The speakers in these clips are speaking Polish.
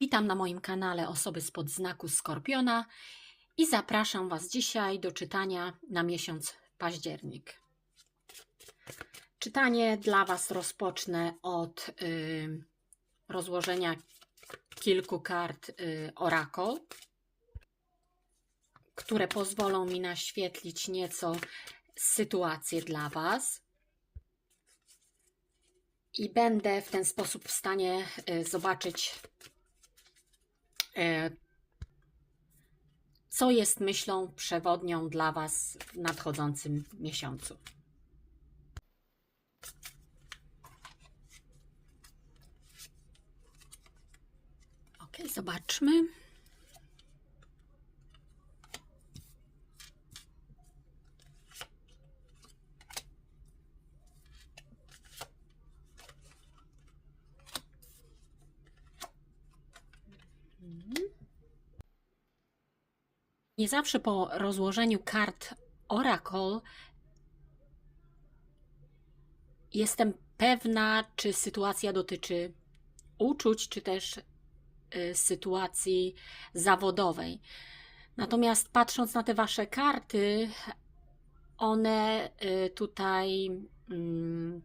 Witam na moim kanale osoby spod znaku Skorpiona i zapraszam Was dzisiaj do czytania na miesiąc październik. Czytanie dla Was rozpocznę od y, rozłożenia kilku kart y, Oracle, które pozwolą mi naświetlić nieco sytuację dla Was. I będę w ten sposób w stanie y, zobaczyć co jest myślą przewodnią dla Was w nadchodzącym miesiącu. Ok, zobaczmy. Nie zawsze po rozłożeniu kart Oracle jestem pewna, czy sytuacja dotyczy uczuć, czy też y, sytuacji zawodowej. Natomiast patrząc na te wasze karty, one y, tutaj mm,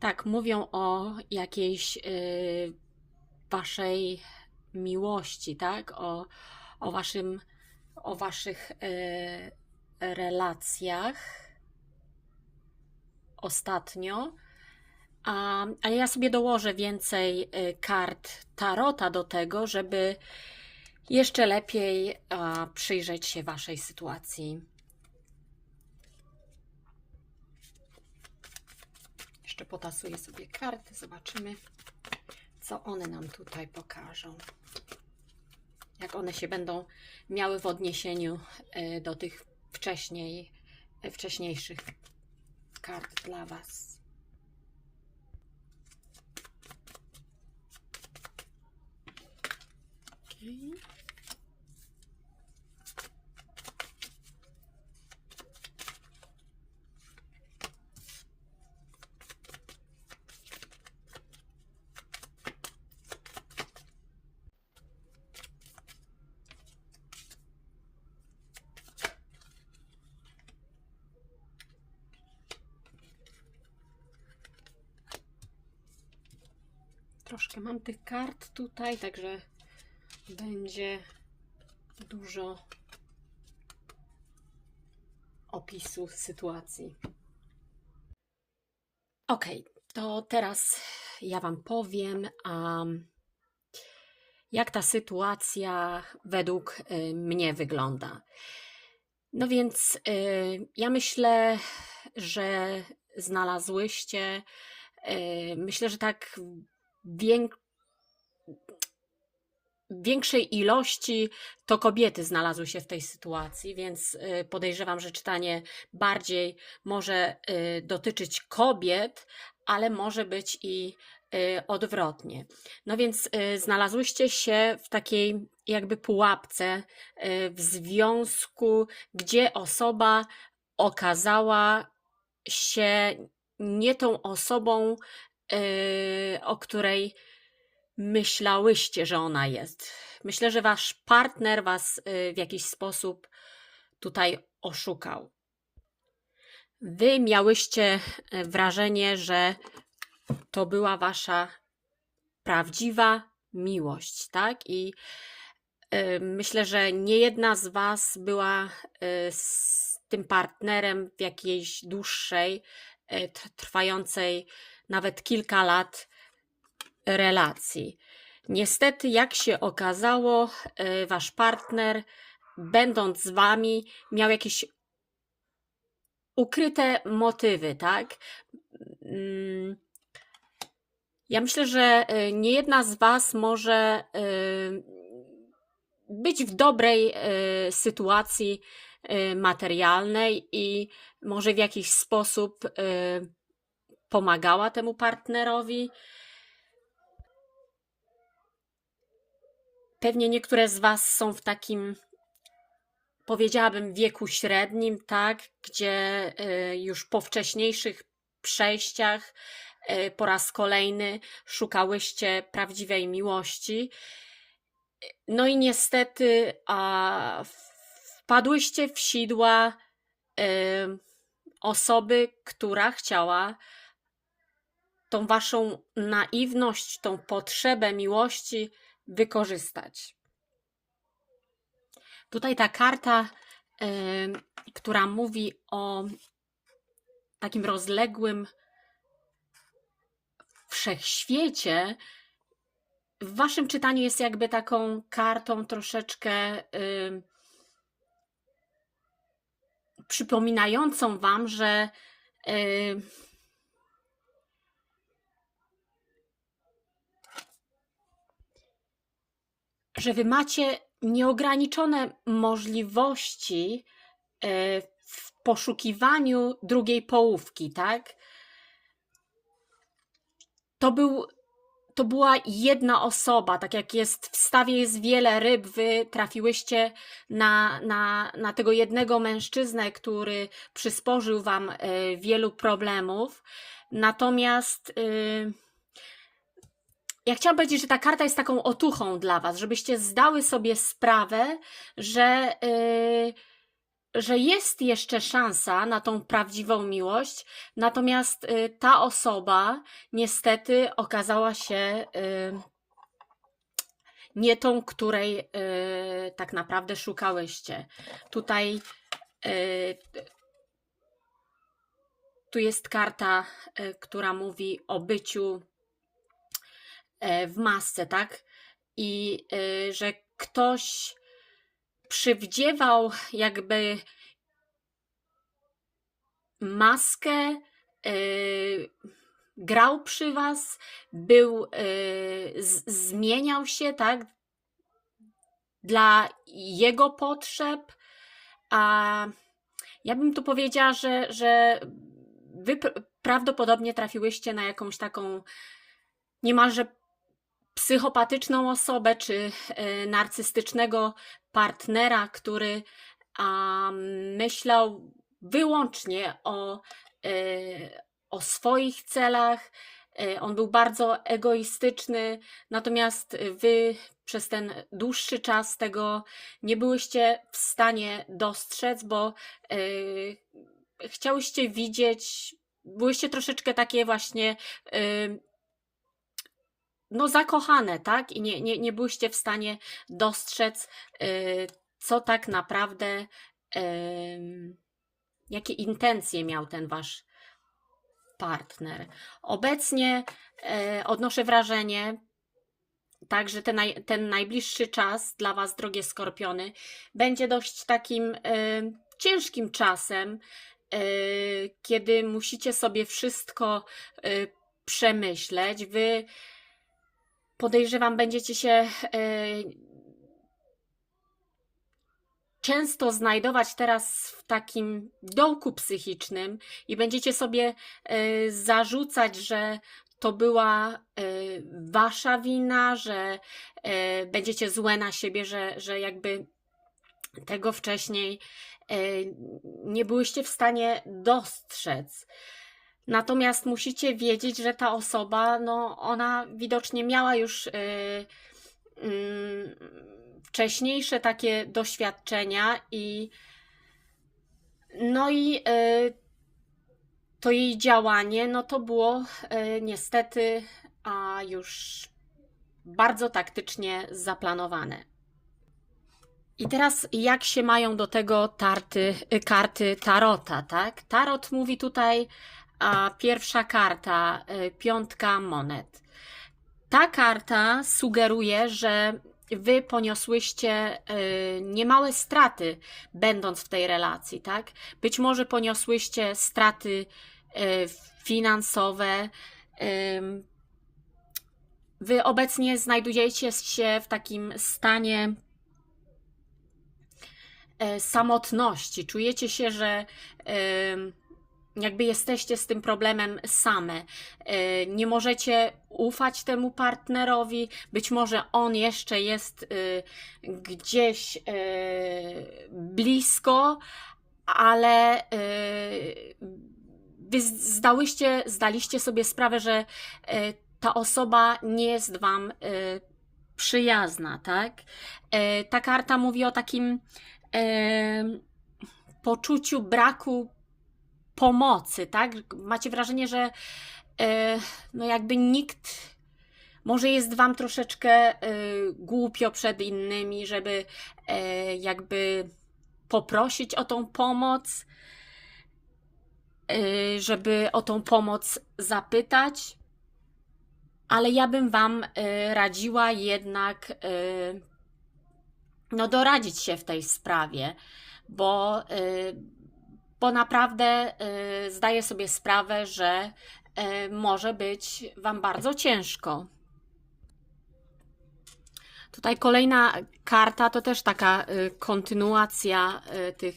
tak mówią o jakiejś y, waszej miłości, tak? O, o waszym o Waszych e, relacjach ostatnio. A, ale ja sobie dołożę więcej e, kart tarota do tego, żeby jeszcze lepiej a, przyjrzeć się Waszej sytuacji. Jeszcze potasuję sobie karty, zobaczymy, co one nam tutaj pokażą jak one się będą miały w odniesieniu e, do tych wcześniej, e, wcześniejszych kart dla Was. Okay. Troszkę mam tych kart tutaj, także będzie dużo opisu sytuacji. Ok, to teraz ja Wam powiem, um, jak ta sytuacja według y, mnie wygląda. No więc y, ja myślę, że znalazłyście, y, myślę, że tak wiek... większej ilości to kobiety znalazły się w tej sytuacji, więc y, podejrzewam, że czytanie bardziej może y, dotyczyć kobiet, ale może być i y, odwrotnie. No więc znalazłyście się w takiej jakby pułapce w związku, gdzie osoba okazała się nie tą osobą, o której myślałyście, że ona jest. Myślę, że wasz partner was yy, w jakiś sposób tutaj oszukał. Wy miałyście yy, wrażenie, że to była wasza prawdziwa miłość, tak? I myślę, że nie jedna z was była z tym partnerem w jakiejś dłuższej, trwającej nawet kilka lat relacji. Niestety, jak się okazało, e, wasz partner, będąc z wami, miał jakieś ukryte motywy, tak? Mm, ja myślę, że e, nie jedna z was może e, być w dobrej sytuacji materialnej i może w jakiś sposób pomagała temu partnerowi. Pewnie niektóre z Was są w takim, powiedziałabym, wieku średnim, tak, gdzie y, już po wcześniejszych przejściach e, po raz kolejny szukałyście prawdziwej miłości. No i niestety a, wpadłyście w sidła e, osoby, która chciała tą waszą naiwność, tą potrzebę miłości wykorzystać. Tutaj ta karta, y, która mówi o takim rozległym wszechświecie, w waszym czytaniu jest jakby taką kartą troszeczkę y, przypominającą wam, że y, że wy macie nieograniczone możliwości e, w poszukiwaniu drugiej połówki, tak? To był to była jedna osoba, tak jak jest w stawie jest wiele ryb, wy trafiłyście na, na, na tego jednego mężczyznę, który przysporzył wam e, wielu problemów. Natomiast y, ja chciałam powiedzieć, że ta karta jest taką otuchą dla Was, żebyście zdały sobie sprawę, że, yy, że jest jeszcze szansa na tą prawdziwą miłość, natomiast yy, ta osoba niestety okazała się yy, nie tą, której yy, tak naprawdę szukałyście. Tutaj yy, tu jest karta, yy, która mówi o byciu w masce, tak? I e, że ktoś przywdziewał jakby maskę, e, grał przy was, był, zmieniał się, tak? Dla jego potrzeb, a ja bym tu powiedziała, że, że wy prawdopodobnie trafiłyście na jakąś taką niemalże psychopatyczną osobę czy e, narcystycznego partnera, który myślał wyłącznie o, e, o swoich celach. E, on był bardzo egoistyczny, natomiast wy przez ten dłuższy czas tego nie byłyście w stanie dostrzec, bo chciałyście widzieć, byłyście troszeczkę takie właśnie no, zakochane, tak? I nie, nie, nie byłyście w stanie dostrzec, yy, co tak naprawdę, jakie intencje miał ten wasz partner. Obecnie yy, odnoszę wrażenie, tak, że ten, naj, ten najbliższy czas dla Was, drogie skorpiony, będzie dość takim y, ciężkim czasem, y, kiedy musicie sobie wszystko y, przemyśleć. Wy podejrzewam, będziecie się e, często znajdować teraz w takim dołku psychicznym i będziecie sobie e, zarzucać, że to była e, wasza wina, że będziecie złe na siebie, że, że jakby tego wcześniej nie byłyście w stanie dostrzec. Natomiast musicie wiedzieć, że ta osoba, no ona widocznie miała już yy, yy, wcześniejsze takie doświadczenia i no i yy, to jej działanie, no to było y, niestety a już bardzo taktycznie zaplanowane. I teraz jak się mają do tego tarty, karty tarota, tak? Tarot mówi tutaj a pierwsza karta, y, piątka monet. Ta karta sugeruje, że wy poniosłyście y, niemałe straty, będąc w tej relacji, tak? Być może poniosłyście straty y, finansowe. Wy obecnie znajdujecie się w takim stanie samotności. Czujecie się, że jakby jesteście z tym problemem same. E, nie możecie ufać temu partnerowi, być może on jeszcze jest e, gdzieś e, blisko, ale wy zdałyście, zdaliście sobie sprawę, że ta osoba nie jest wam przyjazna, tak? Ta karta mówi o takim poczuciu braku pomocy, tak? Macie wrażenie, że e, no jakby nikt może jest wam troszeczkę e, głupio przed innymi, żeby e, jakby poprosić o tą pomoc, żeby o tą pomoc zapytać, ale ja bym wam radziła jednak no doradzić się w tej sprawie, bo, bo naprawdę e, zdaję sobie sprawę, że e, może być wam bardzo ciężko. Tutaj kolejna karta to też taka y, kontynuacja y, tych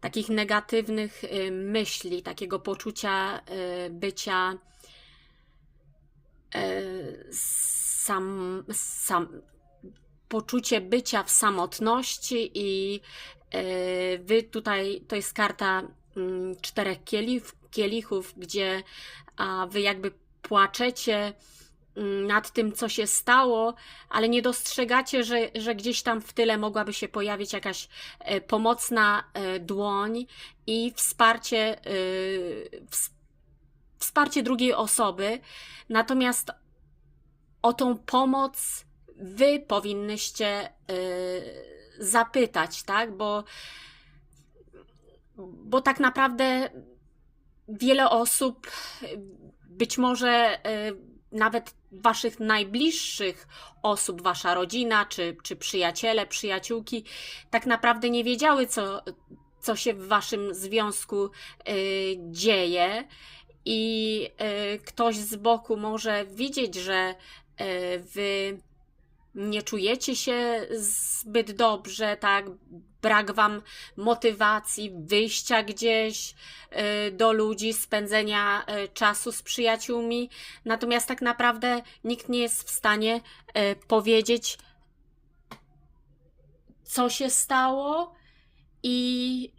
takich negatywnych y, myśli, takiego poczucia y, bycia y, sam, sam, poczucie bycia w samotności i y, wy tutaj, to jest karta mm, czterech kielichów, kielichów gdzie wy jakby płaczecie mm, nad tym, co się stało, ale nie dostrzegacie, że, że gdzieś tam w tyle mogłaby się pojawić jakaś e, pomocna e, dłoń i wsparcie, e, ws- wsparcie drugiej osoby. Natomiast o tą pomoc wy powinnyście zapytać, tak? Bo, bo tak naprawdę wiele osób, być może e, nawet waszych najbliższych osób, wasza rodzina, czy, czy przyjaciele, przyjaciółki, tak naprawdę nie wiedziały, co, co się w waszym związku e, dzieje. I e, ktoś z boku może widzieć, że wy nie czujecie się zbyt dobrze, tak? Brak wam motywacji, wyjścia gdzieś y, do ludzi, spędzenia y, czasu z przyjaciółmi. Natomiast tak naprawdę nikt nie jest w stanie y, powiedzieć, co się stało i,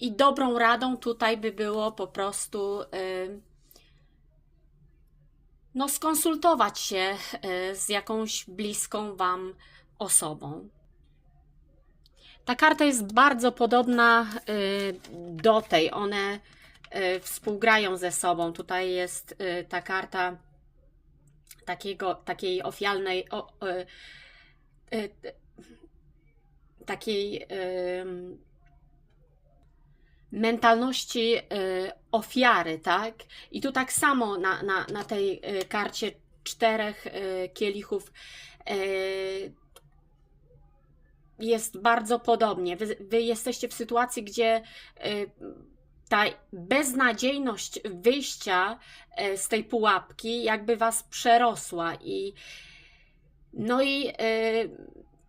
i dobrą radą tutaj by było po prostu y, no, skonsultować się y, z jakąś bliską Wam osobą. Ta karta jest bardzo podobna y, do tej. One y, współgrają ze sobą. Tutaj jest ta karta takiego, takiej ofiarnej, o, y, takiej mentalności y, ofiary, tak? I tu tak samo na, na, na tej y, karcie czterech y, kielichów jest bardzo podobnie. Wy, wy jesteście w sytuacji, gdzie ta beznadziejność wyjścia z tej pułapki jakby was przerosła i no i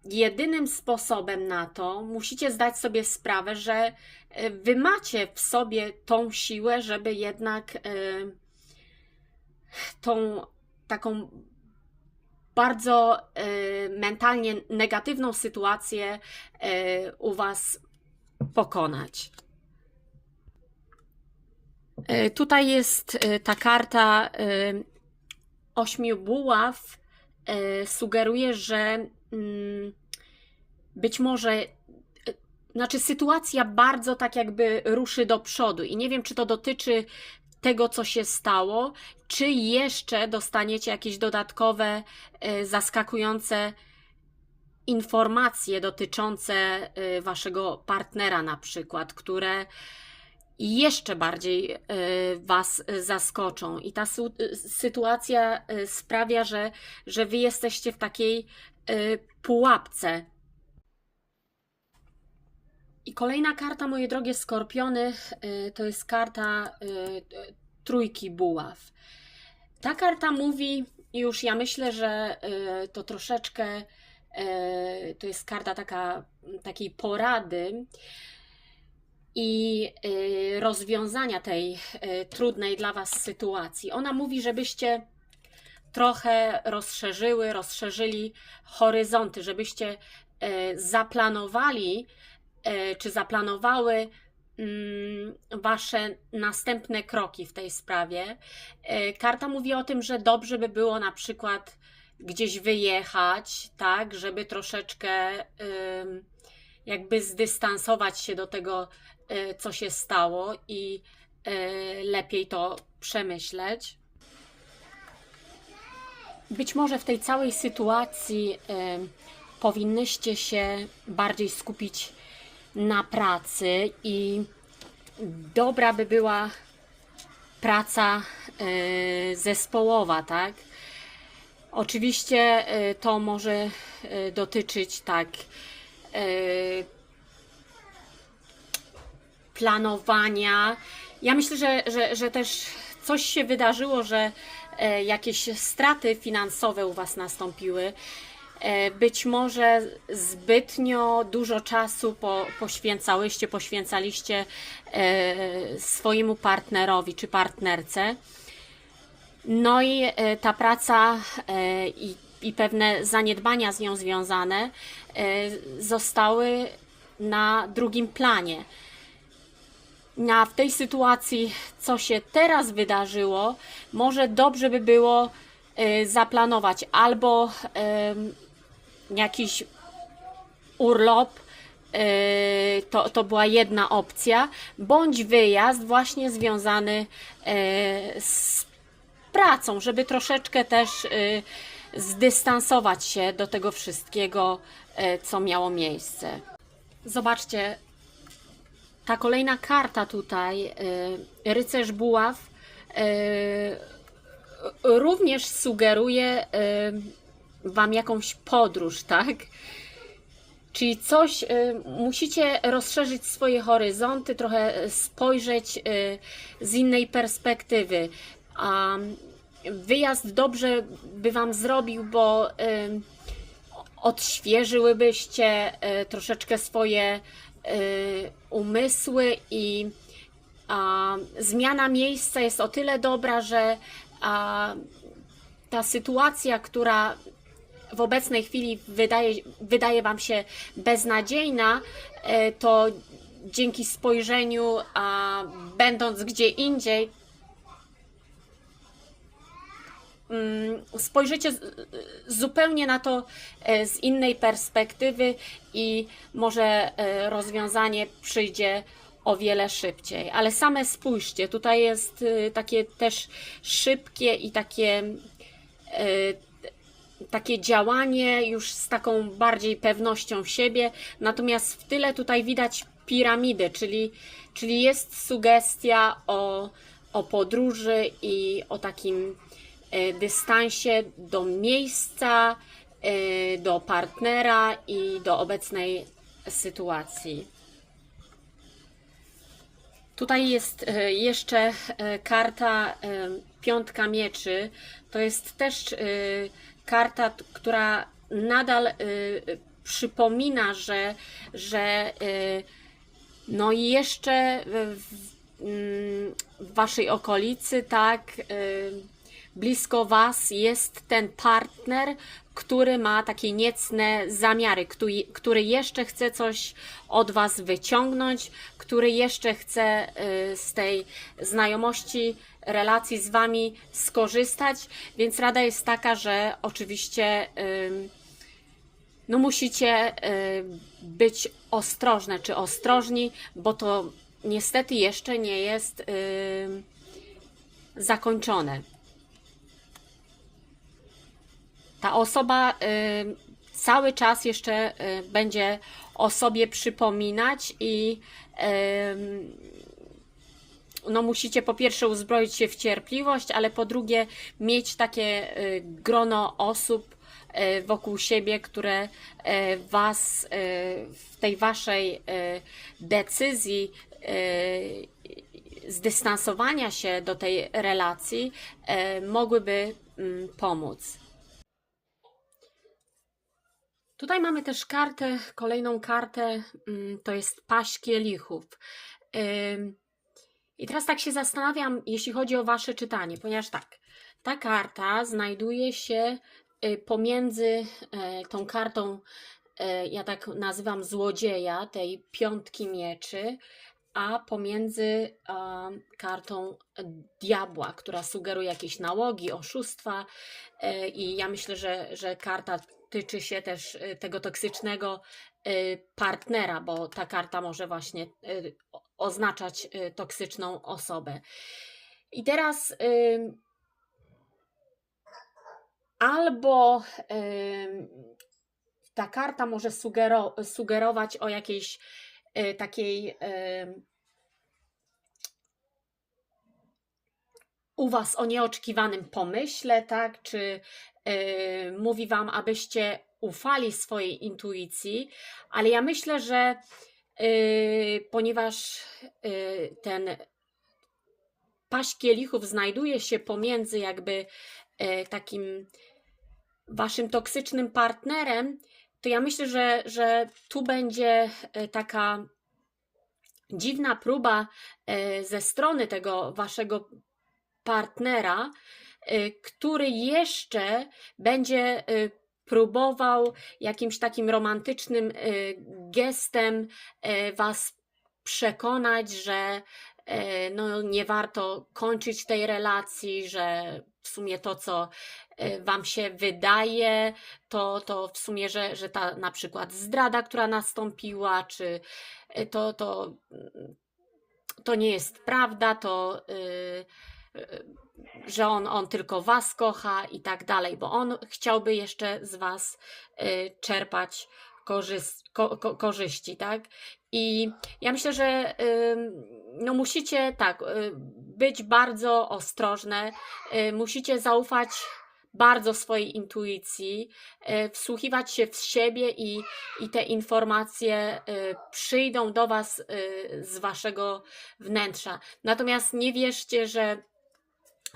jedynym sposobem na to musicie zdać sobie sprawę, że y, wy macie w sobie tą siłę, żeby jednak y, tą taką bardzo y, mentalnie negatywną sytuację u was pokonać. Tutaj jest ta karta ośmiu buław. Sugeruje, że być może, y, znaczy sytuacja bardzo tak jakby ruszy do przodu i nie wiem, czy to dotyczy tego, co się stało, czy jeszcze dostaniecie jakieś dodatkowe, y, zaskakujące informacje dotyczące y, waszego partnera na przykład, które jeszcze bardziej was zaskoczą. I ta sytuacja sprawia, że, że wy jesteście w takiej pułapce. I kolejna karta, moje drogie skorpiony, y, to jest karta y, y, trójki buław. Ta karta mówi, już ja myślę, że y, to troszeczkę y, to jest karta taka, takiej porady i y, rozwiązania tej y, trudnej dla Was sytuacji. Ona mówi, żebyście trochę rozszerzyły, rozszerzyli horyzonty, żebyście y, zaplanowali, y, czy zaplanowały mm, Wasze następne kroki w tej sprawie. E, Karta mówi o tym, że dobrze by było na przykład gdzieś wyjechać, tak, żeby troszeczkę jakby zdystansować się do tego, co się stało i lepiej to przemyśleć. Być może w tej całej sytuacji y, powinnyście się bardziej skupić na pracy i dobra by była praca y, zespołowa, tak? Oczywiście y, to może y, dotyczyć tak y, planowania. Ja myślę, że, że, że też coś się wydarzyło, że jakieś straty finansowe u Was nastąpiły. E, Być może zbytnio dużo czasu po, poświęcałyście, poświęcaliście e, swojemu partnerowi czy partnerce. No i e, ta praca e, i, i pewne zaniedbania z nią związane e, zostały na drugim planie. Na w tej sytuacji, co się teraz wydarzyło, może dobrze by było e, zaplanować albo em, jakiś urlop, e, to, to była jedna opcja, bądź wyjazd właśnie związany e, z pracą, żeby troszeczkę też y, zdystansować się do tego wszystkiego, y, co miało miejsce. Zobaczcie, ta kolejna karta tutaj, y, rycerz buław, y, również sugeruje y, Wam jakąś podróż, tak? Czyli coś, musicie rozszerzyć swoje horyzonty, trochę spojrzeć z innej perspektywy. A wyjazd dobrze by Wam zrobił, bo odświeżyłybyście troszeczkę swoje umysły i a, zmiana miejsca jest o tyle dobra, że a, ta sytuacja, która w obecnej chwili wydaje, wydaje Wam się beznadziejna, e, to dzięki spojrzeniu, a będąc gdzie indziej, spojrzycie z- zupełnie na to e, z innej perspektywy i może e, rozwiązanie przyjdzie o wiele szybciej. Ale same spójrzcie, tutaj jest e, takie też szybkie i takie e, takie działanie już z taką bardziej pewnością siebie, natomiast w tyle tutaj widać piramidę, czyli, czyli jest sugestia o, o podróży i o takim dystansie do miejsca, e, do partnera i do obecnej sytuacji. Tutaj jest e, jeszcze e, karta e, piątka mieczy. To jest też e, karta, która nadal e, przypomina, że, że e, no i jeszcze w, w, waszej okolicy, tak, e, blisko was jest ten partner, który ma takie niecne zamiary, który, który jeszcze chce coś od was wyciągnąć, który jeszcze chce y, z tej znajomości, relacji z wami skorzystać, więc rada jest taka, że oczywiście no musicie y, być ostrożne czy ostrożni, bo to niestety jeszcze nie jest zakończone. Ta osoba y, cały czas jeszcze y, będzie o sobie przypominać i ym, no musicie po pierwsze uzbroić się w cierpliwość, ale po drugie mieć takie y, grono osób y, wokół siebie, które y, was y, w tej waszej y, decyzji y, zdystansowania się do tej relacji y, mogłyby mm, pomóc. Tutaj mamy też kartę, kolejną kartę, mm, to jest paść kielichów. I teraz tak się zastanawiam, jeśli chodzi o Wasze czytanie, ponieważ tak, ta karta znajduje się y, pomiędzy e, tą kartą, e, ja tak nazywam złodzieja, tej piątki mieczy, a pomiędzy kartą diabła, która sugeruje jakieś nałogi, oszustwa. I ja myślę, że, że karta tyczy się też e, tego toksycznego e, partnera, bo ta karta może właśnie o- oznaczać toksyczną osobę. I teraz albo ta karta może sugero, sugerować o jakiejś y, takiej u Was o nieoczekiwanym pomyśle, tak? Czy y, mówi Wam, abyście ufali swojej intuicji, ale ja myślę, że y, ponieważ y, ten paść kielichów znajduje się pomiędzy jakby e, takim waszym toksycznym partnerem, to ja myślę, że, że tu będzie e, taka dziwna próba e, ze strony tego waszego partnera, e, który jeszcze będzie e, próbował jakimś takim romantycznym e, gestem was przekonać, że no, nie warto kończyć tej relacji, że w sumie to, co Wam się wydaje, to, to w sumie, że, że ta na przykład zdrada, która nastąpiła, czy to, to, to nie jest prawda, to y, y, że on, on tylko Was kocha i tak dalej, bo on chciałby jeszcze z Was y, czerpać ko- ko- korzyści, tak? I ja myślę, że no musicie tak y, być bardzo ostrożne, y, musicie zaufać bardzo swojej intuicji, wsłuchiwać się w siebie i, i te informacje przyjdą do Was z Waszego wnętrza. Natomiast nie wierzcie, że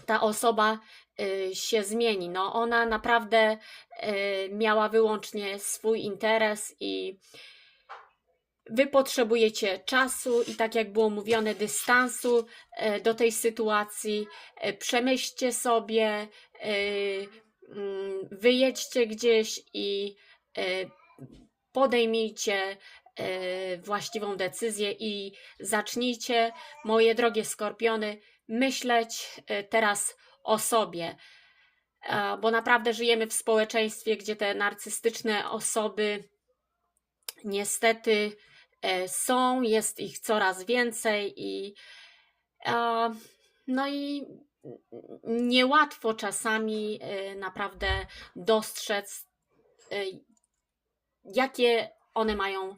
ta osoba y, się zmieni. No, ona naprawdę y, miała wyłącznie swój interes i Wy potrzebujecie czasu i tak jak było mówione, dystansu e, do tej sytuacji. Przemyślcie sobie, mm, wyjedźcie gdzieś i podejmijcie właściwą decyzję i zacznijcie, moje drogie skorpiony, myśleć e, teraz o sobie. Bo naprawdę żyjemy w społeczeństwie, gdzie te narcystyczne osoby niestety e, są, jest ich coraz więcej i no i niełatwo czasami e, naprawdę dostrzec, e, jakie one mają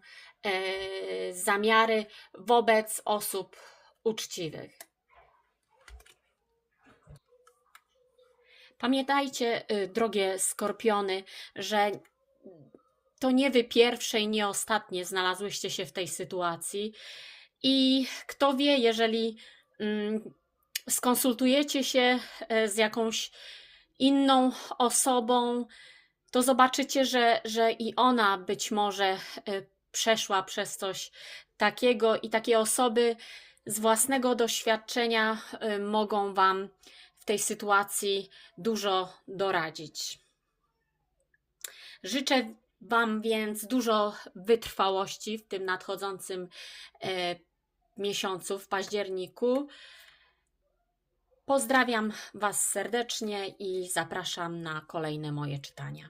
zamiary wobec osób uczciwych. Pamiętajcie, y, drogie skorpiony, że to nie wy pierwsze i nie ostatnie znalazłyście się w tej sytuacji. I kto wie, jeżeli mm, skonsultujecie się e, z jakąś inną osobą, to zobaczycie, że, że i ona być może e, przeszła przez coś takiego, i takie osoby z własnego doświadczenia e, mogą Wam tej sytuacji dużo doradzić. Życzę Wam więc dużo wytrwałości w tym nadchodzącym e, miesiącu, w październiku. Pozdrawiam Was serdecznie i zapraszam na kolejne moje czytania.